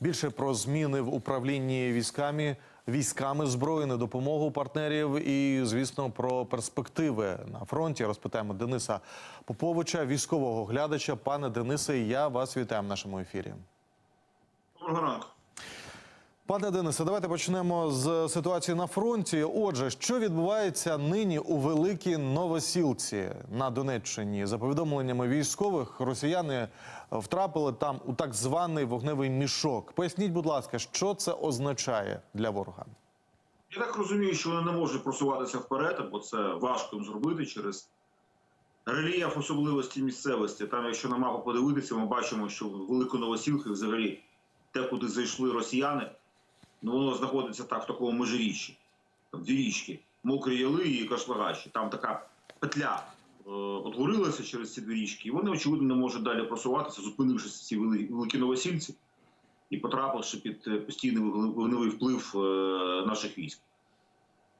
Більше про зміни в управлінні військами, військами збройну допомогу партнерів і, звісно, про перспективи на фронті. Розпитаємо Дениса Поповича, військового глядача. Пане Денисе, я вас вітаю в нашому ефірі. Доброго ранку. Пане Денисе, давайте почнемо з ситуації на фронті. Отже, що відбувається нині у великій Новосілці на Донеччині? За повідомленнями військових, росіяни втрапили там у так званий вогневий мішок. Поясніть, будь ласка, що це означає для ворога? Я так розумію, що вони не можуть просуватися вперед, бо це важко зробити через рельєф особливості місцевості. Там, якщо на мапу подивитися, ми бачимо, що в Великоновосілки взагалі те, куди зайшли росіяни, ну воно знаходиться так в такому межиріччі. Там дві річки, мокрі яли і кашлагаші. Там така петля е, отворилася через ці дві річки, і вони, очевидно, не можуть далі просуватися, зупинившись в цій вели- великій Новосільці і потрапивши під е, постійний вогневий вплив е, наших військ.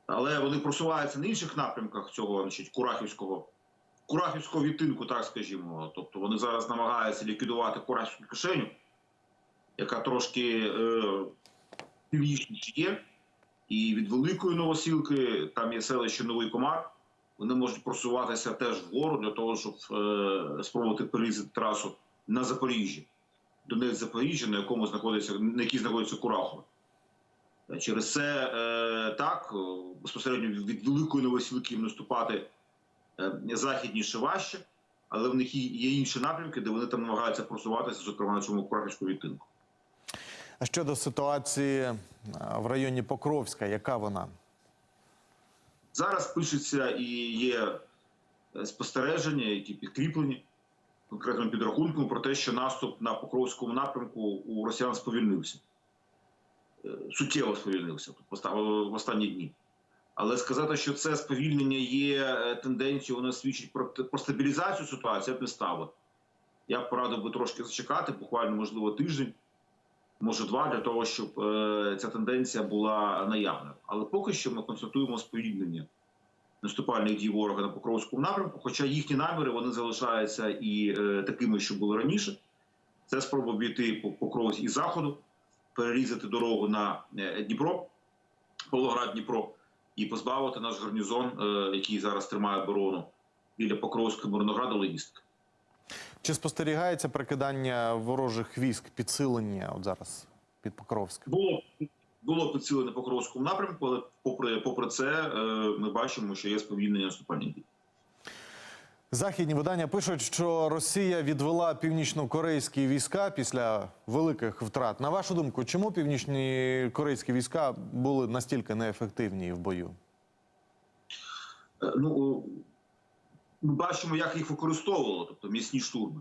Але вони просуваються на інших напрямках цього значить, Курахівського, Курахівського відтинку, так скажімо. Тобто вони зараз намагаються ліквідувати Курахівську кишеню, яка трошки е, північніше є. І від Великої Новосілки, там є селище Новий Комар. Вони можуть просуватися теж вгору для того, щоб е, спробувати перерізати трасу на Запоріжжі. Донець Запоріжжя, на якому знаходиться, на якій знаходиться Курахово. Через це е, так е, безпосередньо від великої новосілки наступати е, західніше важче, але в них є інші напрямки, де вони там намагаються просуватися, зокрема на цьому Курахівському відтинку. А щодо ситуації е, в районі Покровська, яка вона? Зараз пишеться і є е, спостереження, які підкріплені конкретним підрахунком про те, що наступ на Покровському напрямку у росіян сповільнився. Е, Суттєво сповільнився в останні дні. Але сказати, що це сповільнення є тенденцією, воно свідчить про, про стабілізацію ситуації, я б не ставив. Я б порадив би трошки зачекати, буквально, можливо, тиждень, може два, для того, щоб е, ця тенденція була наявною. Але поки що ми констатуємо сповільнення наступальних дій ворога на Покровському напрямку, хоча їхні наміри вони залишаються і е, такими, що були раніше. Це спроба обійти по Покровськ із заходу, перерізати дорогу на е, Дніпро, Павлоград Дніпро, і позбавити наш гарнізон, який зараз тримає оборону біля Покровського Мирнограду, логістики. Чи спостерігається прикидання ворожих військ, підсилення от зараз під Покровськ? Було було підсилене Покровському напрямку, але попри попри це, е, ми бачимо, що є сповільнення наступальних дій. Західні видання пишуть, що Росія відвела північно-корейські війська після великих втрат. На вашу думку, чому північні корейські війська були настільки неефективні в бою? Е, Ну ми бачимо, як їх використовувало, тобто міцні штурми,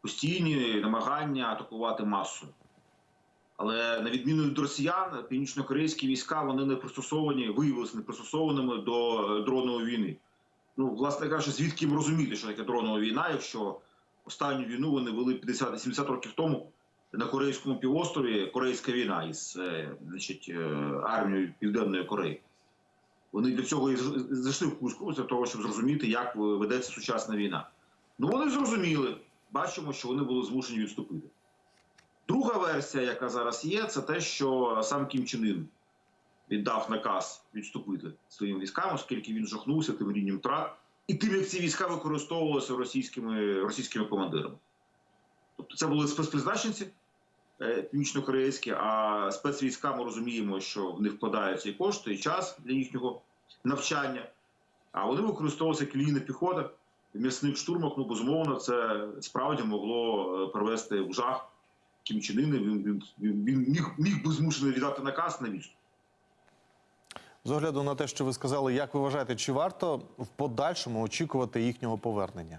постійні намагання атакувати масою. Але на відміну від росіян, північно-корейські війська вони не пристосовані, виявилися непристосованими до е, дронової війни. Ну, власне кажучи, звідки їм розуміти, що таке дронова війна, якщо останню війну вони вели 50-70 років тому на Корейському півострові Корейська війна із е, значить, е, армією Південної Кореї. Вони для цього і зайшли в Курську для того, щоб зрозуміти, як ведеться сучасна війна. Ну вони зрозуміли. Бачимо, що вони були змушені відступити. Друга версія, яка зараз є, це те, що сам Кім Чен Ін віддав наказ відступити своїм військам, оскільки він жахнувся тим рівнем втрат, і тим, як ці війська використовувалися російськими, російськими командирами. Тобто це були спецпризначенці північно-корейські, а спецвійська ми розуміємо, що в них вкладаються і кошти, і час для їхнього навчання. А вони використовувалися як лінійна піхота в м'ясних штурмах. Ну, безумовно, це справді могло е, привести в жах Кім Чен Ина. Він, він, він, міг, міг би змушений віддати наказ на відступ. З огляду на те, що ви сказали, як ви вважаєте, чи варто в подальшому очікувати їхнього повернення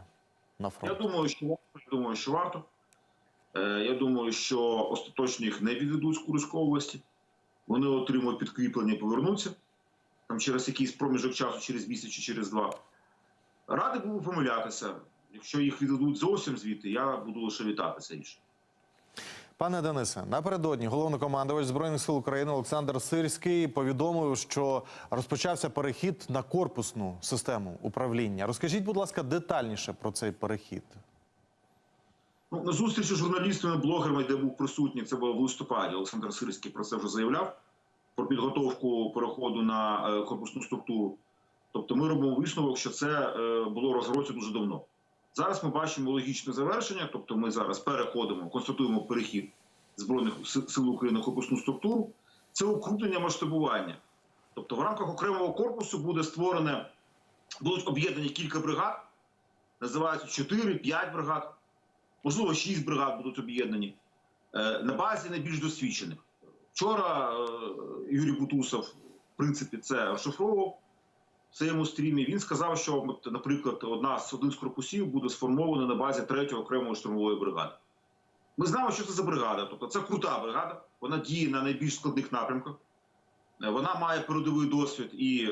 на фронт? Я думаю, що варто. Я думаю, що варто. Е, Я думаю, що остаточно їх не відведуть з Курської області. Вони отримують підкріплення і повернуться там через якийсь проміжок часу, через місяць чи через два. Радий був помилятися. Якщо їх відведуть зовсім звідти, я буду лише вітатися інше. Пане Денисе, напередодні головнокомандувач збройних сил України Олександр Сирський повідомив, що розпочався перехід на корпусну систему управління. Розкажіть, будь ласка, детальніше про цей перехід. Ну, на зустрічі з журналістами, блогерами, де був присутній, це було в листопаді. Олександр Сирський про це вже заявляв про підготовку переходу на е, корпусну структуру. Тобто ми робимо висновок, що це е, було розроці дуже давно. Зараз ми бачимо логічне завершення, тобто ми зараз переходимо, констатуємо перехід Збройних сил України на корпусну структуру. Це укрупнення масштабування. Тобто в рамках окремого корпусу буде створене, будуть об'єднані кілька бригад, називаються 4-5 бригад, можливо, 6 бригад будуть об'єднані е, на базі найбільш досвідчених. Вчора е, Юрій Бутусов, в принципі, це розшифровував в своєму стрімі. Він сказав, що, наприклад, одна з один з корпусів буде сформована на базі 3-го окремої штурмової бригади. Ми знаємо, що це за бригада. Тобто це крута бригада, вона діє на найбільш складних напрямках. Е, Вона має передовий досвід і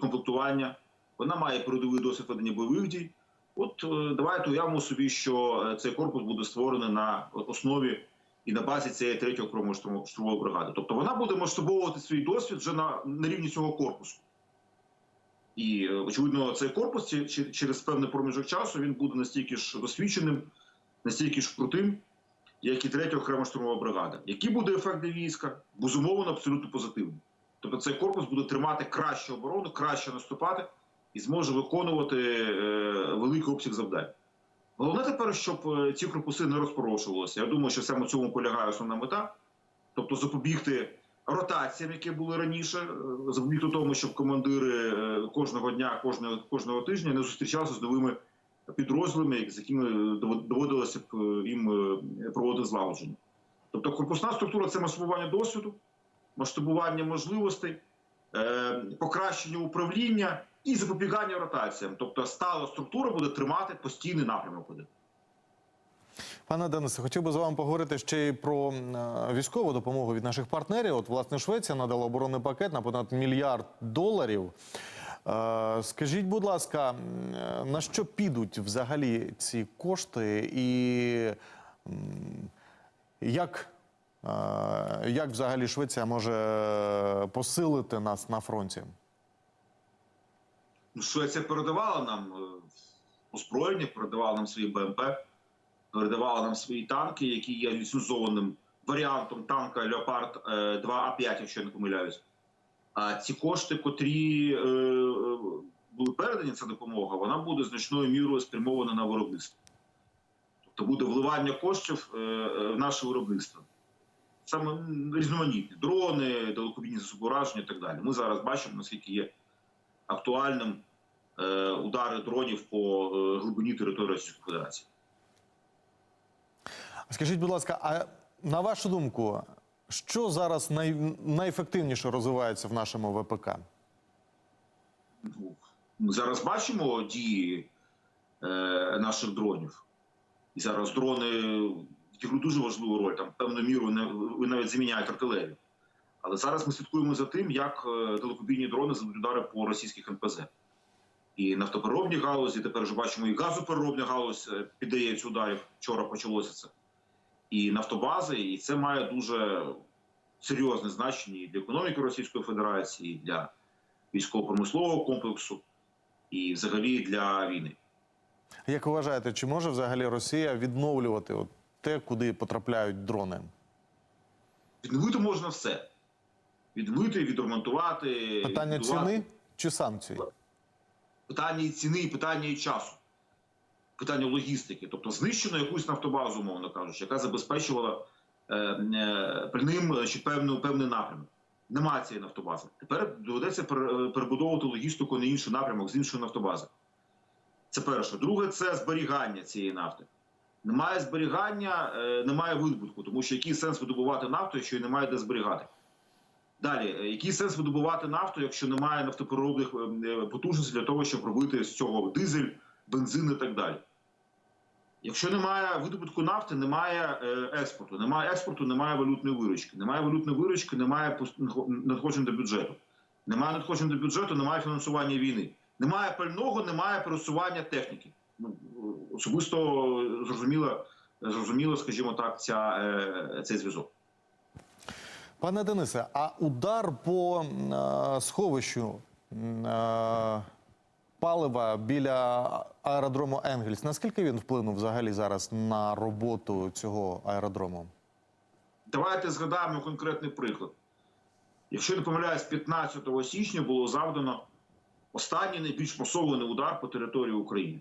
комплектування, вона має передовий досвід ведення бойових дій. От е, давайте уявимо собі, що е, цей корпус буде створений на основі і на базі цієї третьої окремої штурмо- штурмової бригади. Тобто вона буде масштабовувати свій досвід вже на, на рівні цього корпусу. І е, очевидно, цей корпус через певний проміжок часу він буде настільки ж досвідченим, настільки ж крутим, як і третя окрема штурмова бригада. Який буде ефект для війська? Безумовно, абсолютно позитивний. Тобто цей корпус буде тримати кращу оборону, краще наступати і зможе виконувати е, великий обсяг завдань. Головне тепер, щоб е, ці корпуси не розпорошувалися. Я думаю, що саме в цьому полягає основна мета. Тобто запобігти ротаціям, які були раніше, е, запобігти тому, щоб командири кожного дня, кожного, кожного тижня не зустрічалися з новими підрозділами, з якими доводилося б їм проводити злагодження. Тобто корпусна структура це масштабування досвіду, масштабування можливостей, покращення управління і запобігання ротаціям. Тобто стала структура буде тримати постійний напрямок. один. Пане Денисе, хотів би з вами поговорити ще й про е, військову допомогу від наших партнерів. От, власне, Швеція надала оборонний пакет на понад мільярд доларів. Е, Скажіть, будь ласка, на що підуть взагалі ці кошти, і як, е, як взагалі Швеція може посилити нас на фронті? Швеція передавала нам е, озброєння, передавала нам свої БМП, передавала нам свої танки, які є ліцензованим варіантом танка Леопард 2А5, якщо я не помиляюсь. А ці кошти, котрі е, е, були передані, ця допомога, вона буде значною мірою спрямована на виробництво. Тобто буде вливання коштів е, е, в наше виробництво. Саме різноманітні дрони, далекобійні засоби ураження і так далі. Ми зараз бачимо, наскільки є актуальним е, удари дронів по е, глибині території Російської Федерації. Скажіть, будь ласка, а на вашу думку, що зараз най, найефективніше розвивається в нашому ВПК? Ми зараз бачимо дії е, наших дронів. І зараз дрони відіграють дуже важливу роль, там певною мірою не- навіть заміняють артилерію. Але зараз ми слідкуємо за тим, як е, далекобійні дрони заведуть удари по російських НПЗ. І нафтопереробні галузі, тепер вже бачимо, і газопереробна галузь е, піддається ударів. Вчора почалося це. І нафтобази, і це має дуже серйозне значення і для економіки Російської Федерації, і для військово-промислового комплексу, і взагалі для війни. Як ви вважаєте, чи може взагалі Росія відновлювати от те, куди потрапляють дрони? Відновити можна все. Відновити, відремонтувати. Питання відбудувати. ціни чи санкцій? Питання і ціни, і питання і часу. Питання логістики. Тобто знищено якусь нафтобазу, умовно кажучи, яка забезпечувала е, е, при ним ще певну, певний напрямок. Немає цієї нафтобази. Тепер доведеться перебудовувати логістику на інший напрямок з іншої нафтобази. Це перше. Друге, це зберігання цієї нафти. Немає зберігання, е, немає видобутку, тому що який сенс видобувати нафту, якщо її немає де зберігати? Далі, е, який сенс видобувати нафту, якщо немає нафтопереробних е, потужностей для того, щоб робити з цього дизель, бензин і так далі? Якщо немає видобутку нафти, немає е, експорту. Немає експорту, немає валютної виручки. Немає валютної виручки, немає надходжень до бюджету. Немає надходжень до бюджету, немає фінансування війни. Немає пального, немає пересування техніки. Ну, особисто зрозуміло, зрозуміло, скажімо так, ця, е, цей зв'язок. Пане Денисе, а удар по е, сховищу е, палива біля аеродрому Енгельс. Наскільки він вплинув взагалі зараз на роботу цього аеродрому? Давайте згадаємо конкретний приклад. Якщо не помиляюсь, 15 січня було завдано останній найбільш масований удар по території України.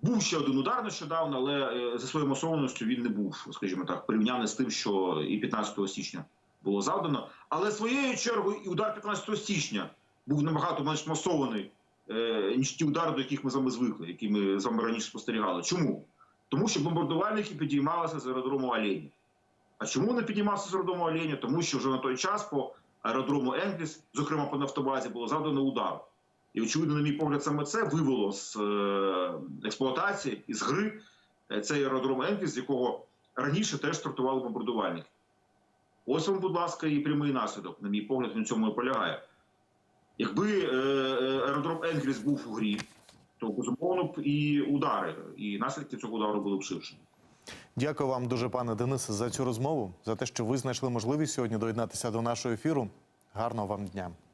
Був ще один удар нещодавно, але е, за своєю масованістю він не був, скажімо так, порівняний з тим, що і 15 січня було завдано. Але своєю чергою і удар 15 січня був набагато менш масований, е, ніж ті удари, до яких ми з вами звикли, які ми з вами раніше спостерігали. Чому? Тому що бомбардувальники підіймалися з аеродрому Олені. А чому не підіймався з аеродрому Оленя? Тому що вже на той час по аеродрому Енгліс, зокрема по нафтобазі, було завдано удар. І очевидно, на мій погляд, саме це вивело з е, експлуатації і з гри е, цей аеродром Енгліс, з якого раніше теж стартували бомбардувальники. Ось вам, будь ласка, і прямий наслідок, на мій погляд, на цьому і полягає. Якби е, е, аеродром Енгліс був у грі, то безумовно б і удари, і наслідки цього удару були б ширші. Дякую вам дуже, пане Денисе, за цю розмову, за те, що ви знайшли можливість сьогодні доєднатися до нашого ефіру. Гарного вам дня.